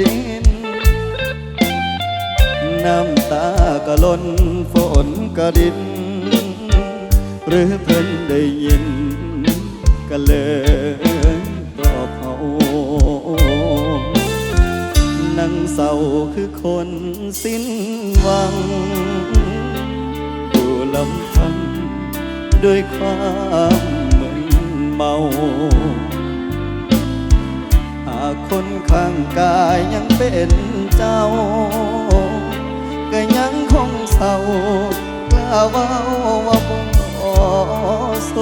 ดิน น้ำตาก็ล้นฝนก็ดิน หรือเพิ่นได้ยินก็เลยปลอบเขานั่งเศร้าคือคนสิ้นหวังอยู่ลำพังด้วยความมึนเมา คนข้างกายยังเป็นเจ้า ก็ยังคงเศร้ากล้าเว่าว่าบ่โซ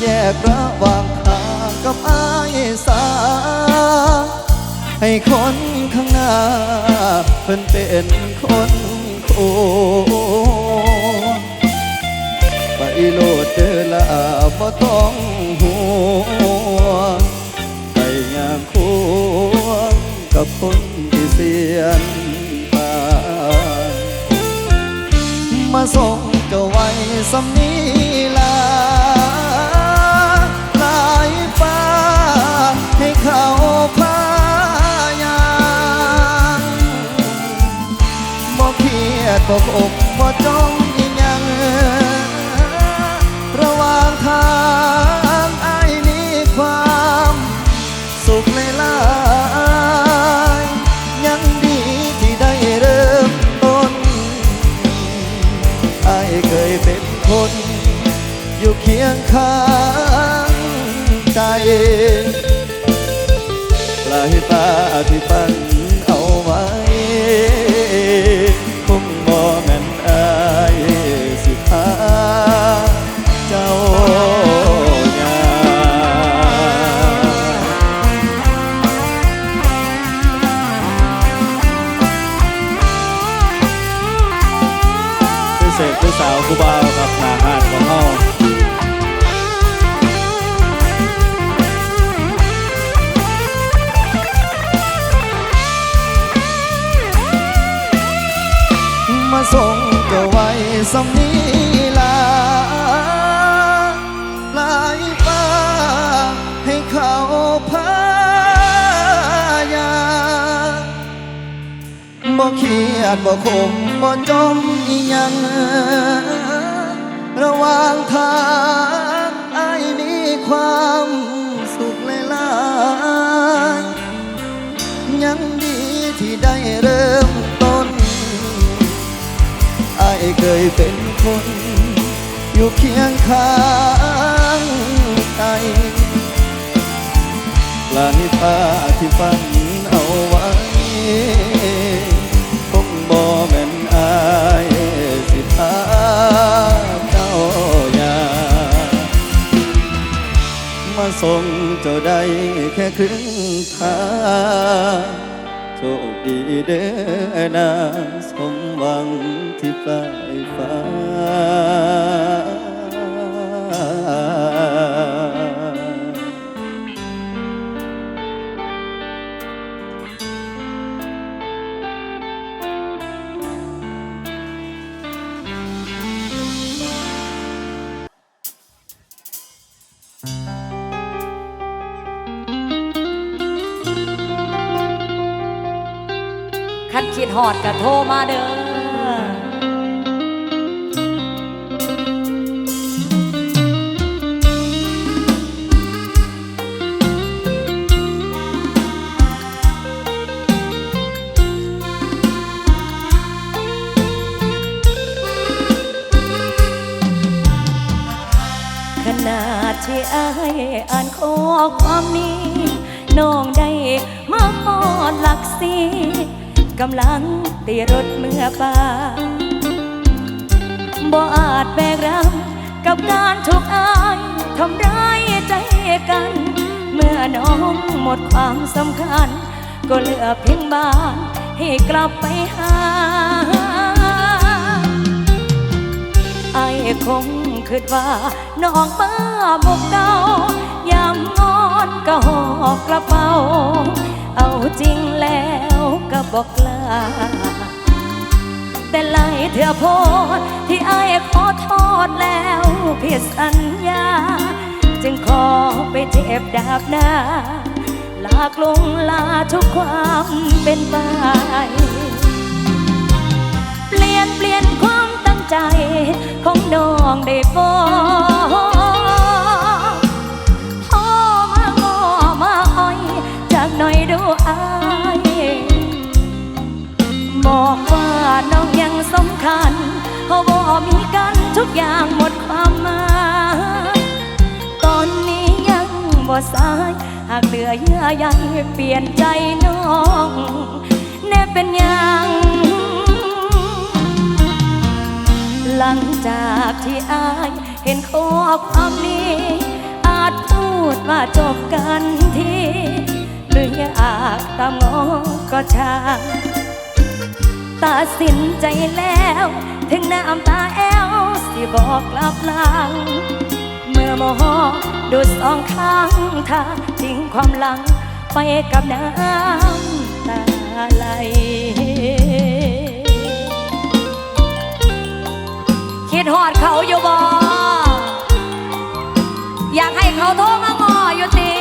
แยกระหว่างทางกับอายสา ให้คนข้างหน้า เพิ่นเป็นคนโคไปโลดเดอละบ่ต้องห่วง คนที่เสียนตามาส่งเจ้าไว้สำนีลาลายฟ้าให้เขาพายางบ่เครียดบ่อกบ่จ้อง เคยเป็นคน อยู่เคียงข้างใจปลายตาที่ปัน เครียดบ่คมบ่จมอีหยัง ระหว่างทางไอ้มีความสุขหลายๆยังดีที่ได้เริ่มต้นไอ้เคยเป็นคน อยู่เคียงข้างใจปลายฟ้าที่ฝันเอาไว้ เจ้าอยามาส่งเจ้าได้แค่ครึ่งทางโชคดีเด้อนาสมหวังที่ปลายฟ้า หอดก็โทรมาเด้อขนาดที่อายอ่านข้อความนี้ น้องได้มาหอดหลักสี กำลังตีรถเมื่อป่าบ่อาจแบกรับกับการถูกอายทำร้ายใจกัน เมื่อน้องหมดความสำคัญ ก็เหลือเพียงบ้านให้กลับไปหาไอ้คงคิดว่าน้องมาบกเก่ายามงอนก็หอกกระเป๋า เอาจริงแล้วก็บอกลาแต่ไล่เธอโพดที่ไอ้ขอโทษแล้วผิดสัญญา จึงขอไปเจ็บดาบหน้า ลากลงลาทุกความเป็นไป เปลี่ยนเปลี่ยนความตั้งใจของน้องได้บ บอกว่าน้องยังสำคัญเขาบอกมีกันทุกอย่างหมดความหมายตอนนี้ยังบ่สายหากเหลือเยื่อใยเปลี่ยนใจน้องแน่เป็นยังหลังจากที่อายเห็นข้อความนี้ อาจพูดว่าจบกันทีหรืออยากตามงอก็ช่าง ตัดสินใจแล้ว ถึงน้ำตาแอวสิบอกกลับหลัง เมื่อมโหดูสองข้างทางทิ้งความหลัง ไปกับน้ำตาไหลคิดหอดเขาอยู่บ่อยากให้เขาโทรมางออยู่ติ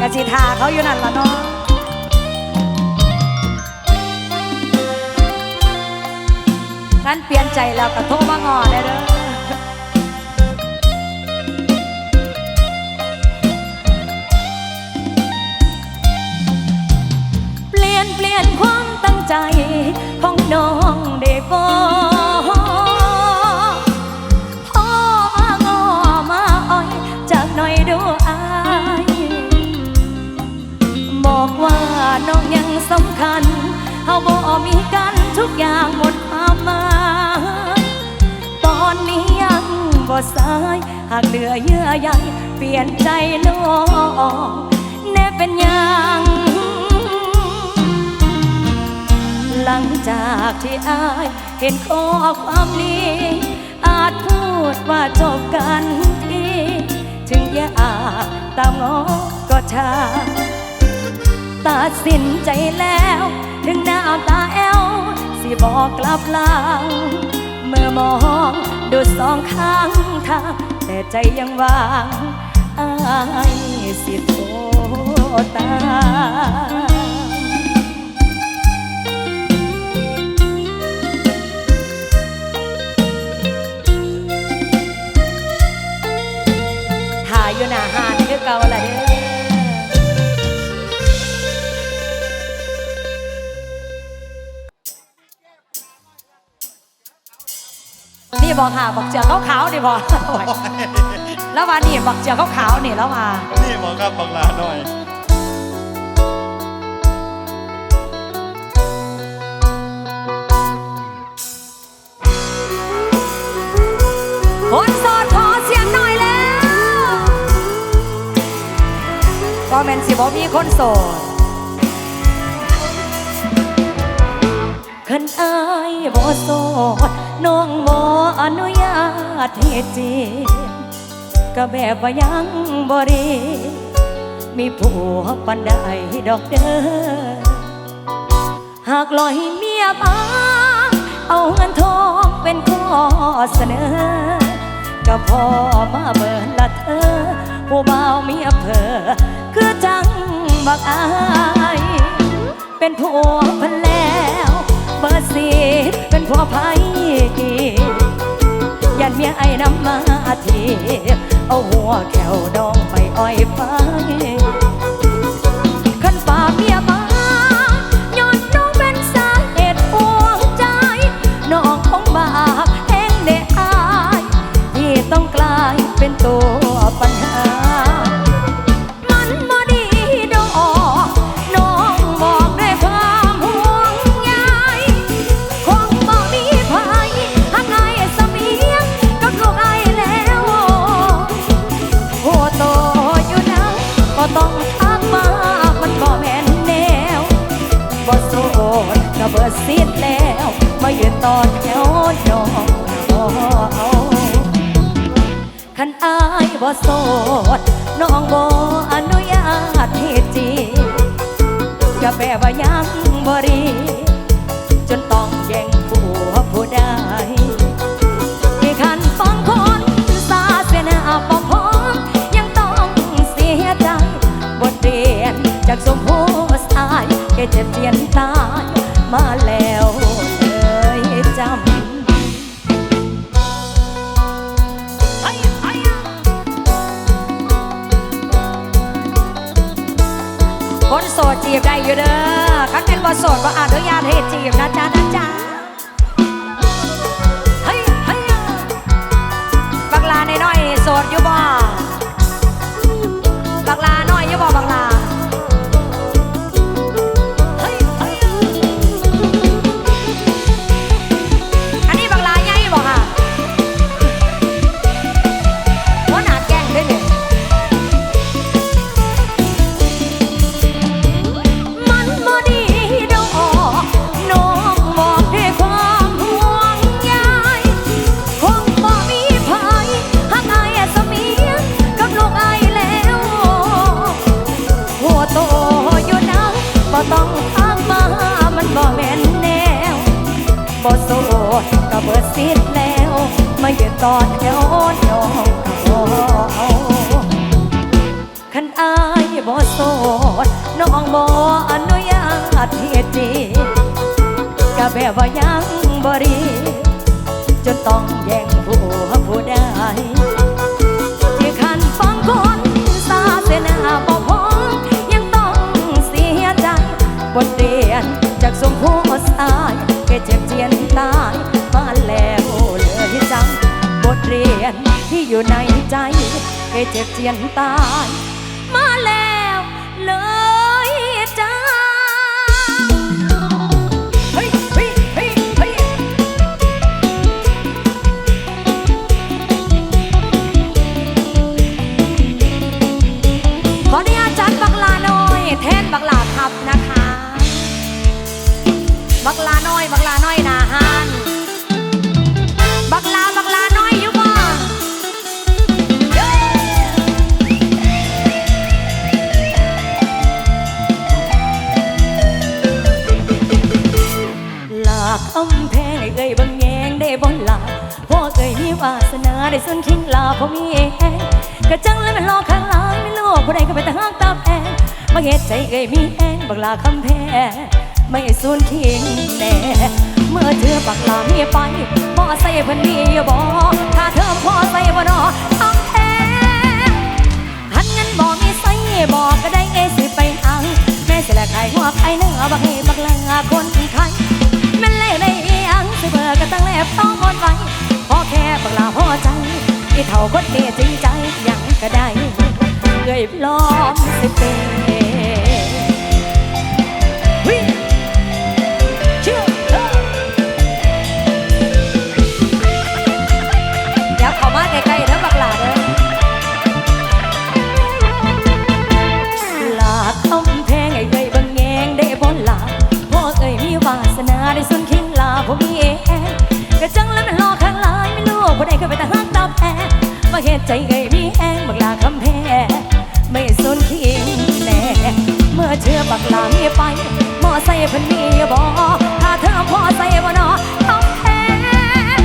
กะสิทาเขาอยู่นั่นละเนาะ ท่านเปลี่ยนใจแล้วก็โทรมางอได้เด้อเปลี่ยนเปลี่ยนความตั้งใจของน้องได้บอกพ่อมางอมาอ้อยจากหน่อยดูอายบอกว่าน้องยังสำคัญเฮาบ่มีกันทุกอย่างหมดความหมาย บ่สาย หากเหลือเยื่อใยเปลี่ยนใจน้องแน่เป็นยังหลังจากที่อายเห็นข้อความนี้อาจพูดว่าจบกันทีถึงอยากตามงอก็ช่าตัดสินใจแล้ว ถึงหน้ำตาแอวสิบอกกลับหลัง เมื่อมอง ดูสองข้างทาง แต่ใจยังวางอายสิโทตาถ่ายอยู่หน้าหาดคือเก่าละเด้ นี่บอกค่ะบอกเจือขาวๆนี่บอกแล้วว่านี่บอกเจือขาวๆนี่แล้วว่านี่หมอครับบังลาหน่อยคนโสดขอเสียงหน่อยแล้วก็แมนสิบ่มีคนโสด คันอายบ่โสดน้องบ่อนุญาตให้จีบก็แบบว่ายังบ่รีมีผัวปันใดดอกเด้อหากลอยเมียมาเอาเงินทองเป็นข้อเสนอ ก็พอมาเบิดละเธอ ผู้เบาวเมียเพอคือจังบักอาย เป็นผัวพันแล้ว บอร์สีเป็นพ่อภัยยันเมียไอ้น้ำมาทีเอาหัวแขวดองไปอ้อยไฟ แค่เจ็บเจียนตาย มาแล้วเลยจ้าเฮ้ยเฮ้ยเฮ้ยเฮ้ยขออนุญาตจัดบักลาน้อย แทนบักลาขับนะคะ บักลาน้อย บักลาน้อยนา อำแพงให้เอ่ยบางแยงได้บนหลาพ่อเอ่ยมีวาสนาได้สุนคิงลาพ่อมีเองกะจังแล้วมันรอข้างหลังไม่รู้ผู้ใดก็ไปแต่ห้างตาแพงมาเหตุใจเอ่ยมีแองบักลาคำแพงไม่สุนคิงแน่เมื่อเธอบักลามีไปบ่อใส่เพันมีบ่ถ้าเธอพ่อใส่บ่นอคำแพงหันเงินบอกมีใส่บอกก็ได้เอสิไปหังแม่สิละขายหัวไอ้เนื้อบักเฮบักลาคนไทย สิเบิกก็ตั้งแลบต้องหมดไว้พอแค่บักลาพอใจอีเท่าคนเดีจริงใจยังก็ได้เกยพร้อมสิเป็น บักลามีไปมอใส่เพันมีบ่ถ้าเธอพอใส่บ่นอคำแพง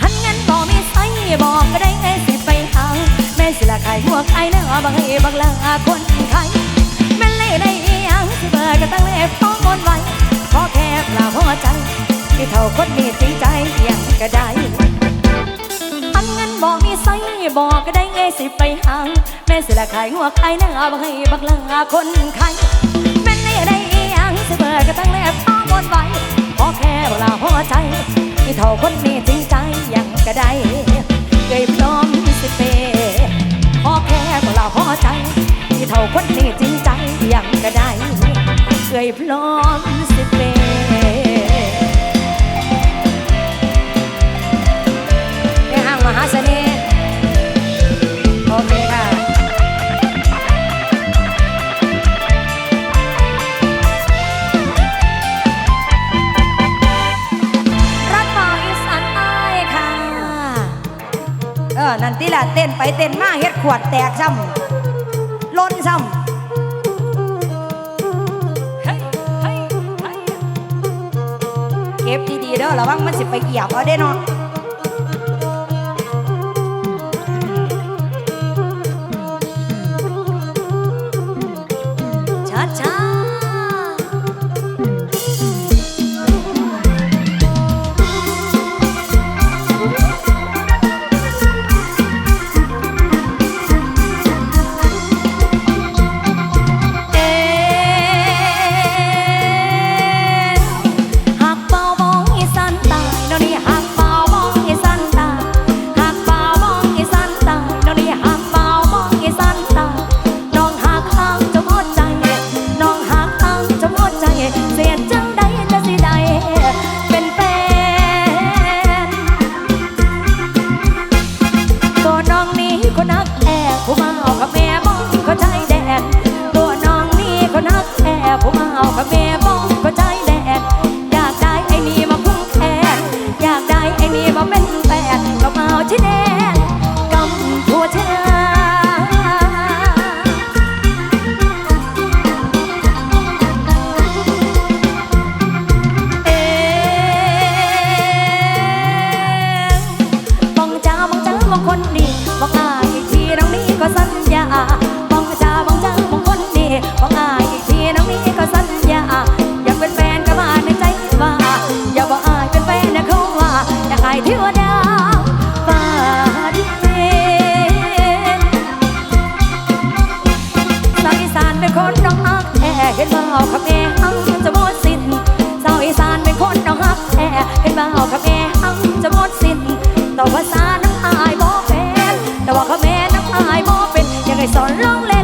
ทันเงินบ่มีใส่บอกก็ได้ไงสิไปหาแม่สิละขายหัวไข่เนื้อบางเฮบางลาคนไข่แม่เล่ได้อีหยังสิเบิดก็ตั้งเล็บต้องมนไว้ขอแค่ปลาหัวใจที่เท่าคนมีจริงใจยังก็ได้ทันเงินบ่มีใส่ บอกก็ได้ไงสิไปหาแม่สิละขายหัวไข่เนื้อบางเฮบางลาคนไข่แม่นเล่ได้อียังสิเบิดก็ตั้งเล็บต้อมนไว้ขอแค่ปลาหัวใจที่เท่าคนมีจริงใจยังก็ได้เคยพร้อมสิเปขอแค่พวกเราพอใจที่เท่าคนมีจริงใจยังก็ได้เคยพร้อมสิเปในห้างมหาเสน่ห์ อ นั่นที่ละเต้นไปเต้นมาเฮ็ดขวดแตกซ้ำล้นซ้ำเก็บดีๆเด้อระวังมันสิไปเกี่ยบเอาได้เนาะาวขับแม่หังจะหมดสิ้นเจ้าอีสานเป็นคนเอาฮักแท้เป็นบ่าวขับแม่หังจะหมดสิ้นต่อภาษาน้ำอายบ่เป็นแต่ว่าขับแม่น้ำอายบ่เป็นยังไงสอนร้องเล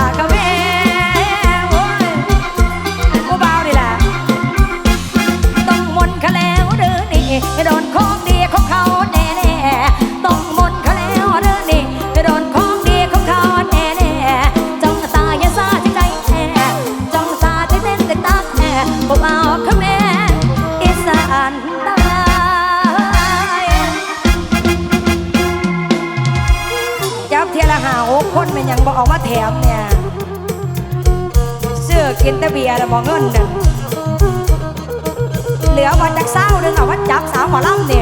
ากะแม่ จับสาวหมอลำเนี่ย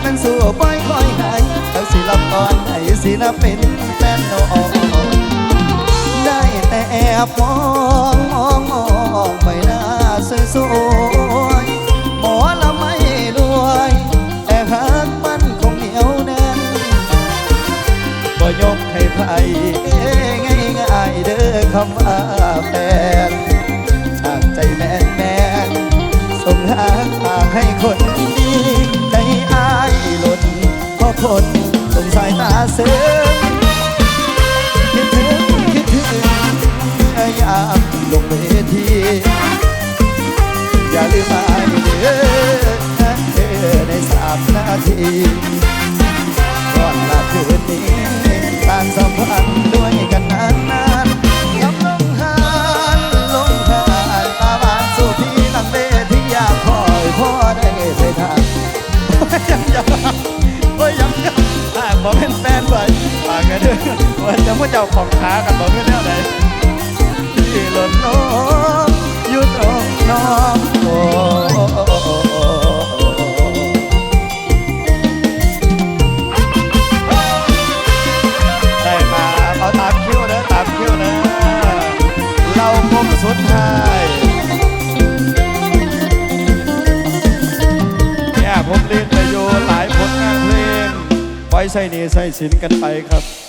แต่เกิดเป็นสู่ปล่อยคอยหายทั้งศิลปอนไหนศิลปินแฟนน้องได้แต่แอบมองมองมองใบหน้าสวยๆหมอละไม่รวยแต่หักมันคงเหนียวแน่นบ่ยกให้ใครง่ายง่ายเด้อคำว่าแฟนจากใจแมนแมนส่งหาทางให้คน คนสงสัยตาเสือคิดถึงคิดถึงพยายามลงเวที อย่าลืมมาเด้อนะเธอในสามนาทีก่อนลาคืนนี้การสัมพันธ์ ด้วยว่าจะมุ่เจ้าของขากันบอกเป็นแนวไหนที่หล่นน้องอยู่ตรงน้องโอ้ได้มาเอาตามคิวนะตามคิวนะเราคงสุดท้ายเนี่ยผมเล่นไปอยู่หลายผลงานเพลงไว้ใส่หนี่ใส่สินกันไปครับ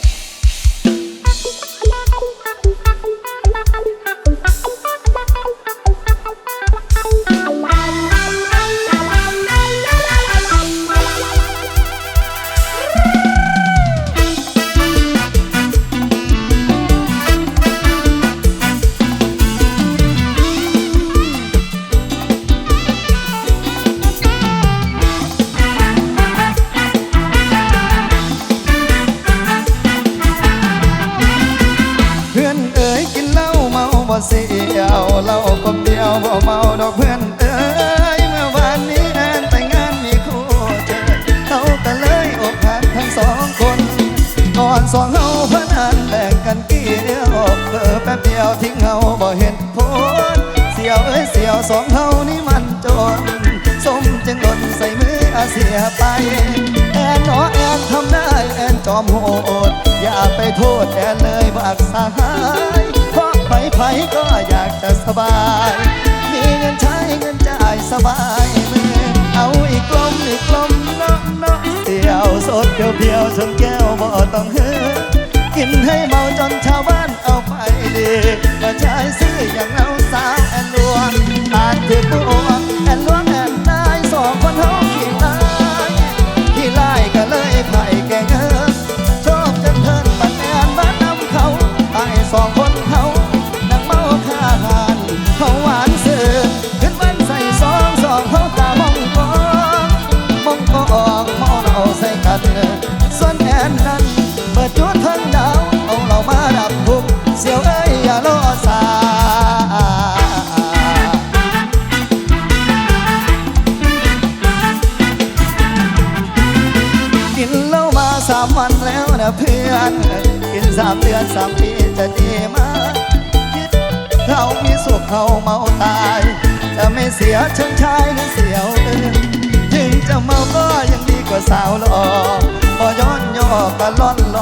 จึงหล่นใส่มืออาเสียไป แอนหนอแอนทำได้แอนจอมโหด อย่าไปโทษแอนเลยบากสหาย เพราะไผไผก็อยากจะสบาย มีเงินใช้เงินจ่ายสบายมือเอาอีกลมอีกลมนาะเนาะเสียวสดเพียวๆชนแก้วบ่ต้องเฮือกินให้เมาจนชาวบ้านเอาไปดีมาใช้ซื้ออย่างเราสาวแอนลวงอาจถือพวงแอนลวง ไผ่แกง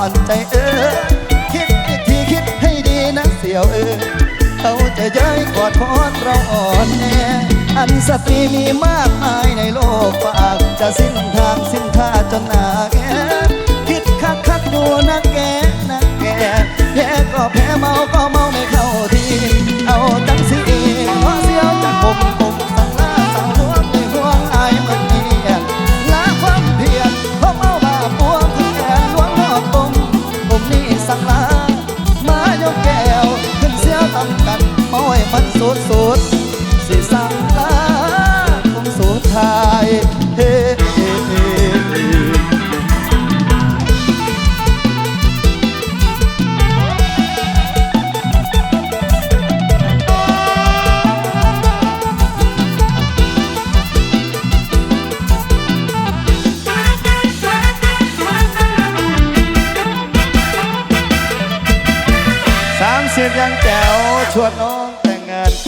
อนหล่อนใจเออ คิดอีกทีคิดให้ดีนะเสียวเออเขาจะย้ายกอดพอดเราอ่อนแออันสตรีมีมากมายในโลกฝากจะสิ้นทางสิ้นท่าจนหนาแกคิดคักคักดูนะแกนะแก